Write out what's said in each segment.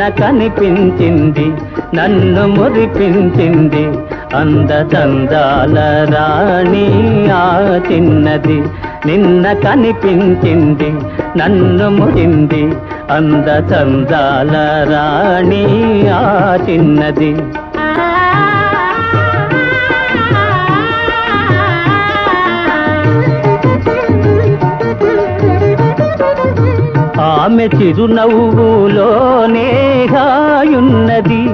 నిన్న కనిపించింది నన్ను మురిపించింది. అందచందాల రాణి ఆ చిన్నది. నిన్న కనిపించింది నన్ను మురింది. అందచందాల రాణి ఆ చిన్నది. ఆమె చిరునవ్వులోనే గాయున్నది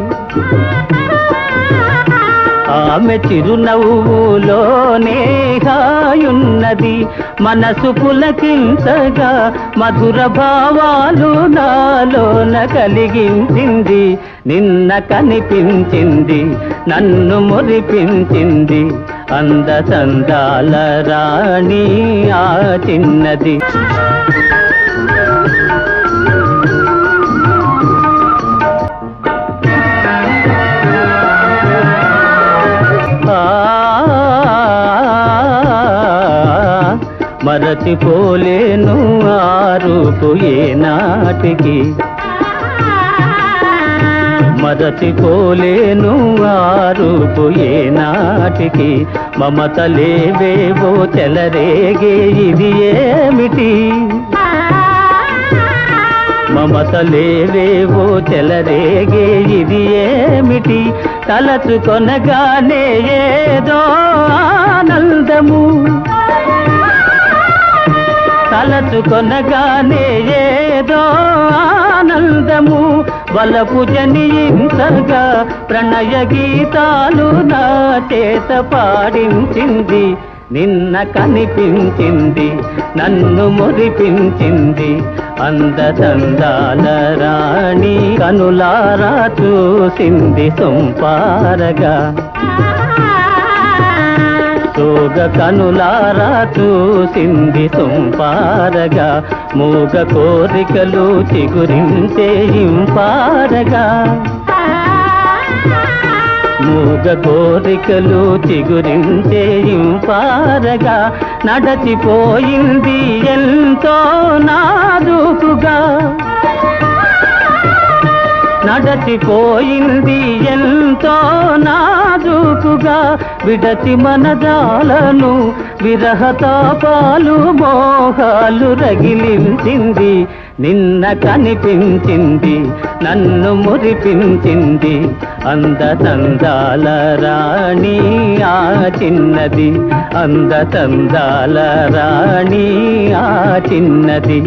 ఆమె చిరునవ్వులోనే గాయున్నది మనసు పులకించగా మధుర భావాలు నాలోన కలిగించింది. నిన్న కనిపించింది నన్ను మురిపించింది. అంద చందాల రాణి ఆ చిన్నది. మరచిపోలేను ఆ రూపు ఏనాటికి. మరచిపోలేను ఆ రూపు ఏనాటికి. మమత లేవేవో చెలరేగే ఇది ఏమిటి? మమత లేవేవో చెలరేగే ఇది ఏమిటి? తలచుకొనగానే ఏదో ఆనందము. తలచుకొనగానే ఏదో ఆనందము. వలపు జనించగా ప్రణయ గీతాలు నా చేత పాడించింది. నిన్న కనిపించింది నన్ను మురిపించింది. అందచందాల రాణి కనులారా చూసింది సొంపారగా. తోగ కనులారా చూసింది సొంపారగా మూగ కోరికలు చిగురించే ఇంపారగా మూగ కోరికలు చిగురించే ఇంపారగా నడచిపోయింది ఎంతో నాదుకుగా. నడచిపోయింది ఎంతో విడచి మనజాలను విరహతాపాలు మోహాలు రగిలించింది నిన్న కనిపించింది నన్ను మురిపించింది. అందతందాల రాణి ఆ చిన్నది అందతందాల రాణి ఆ చిన్నది.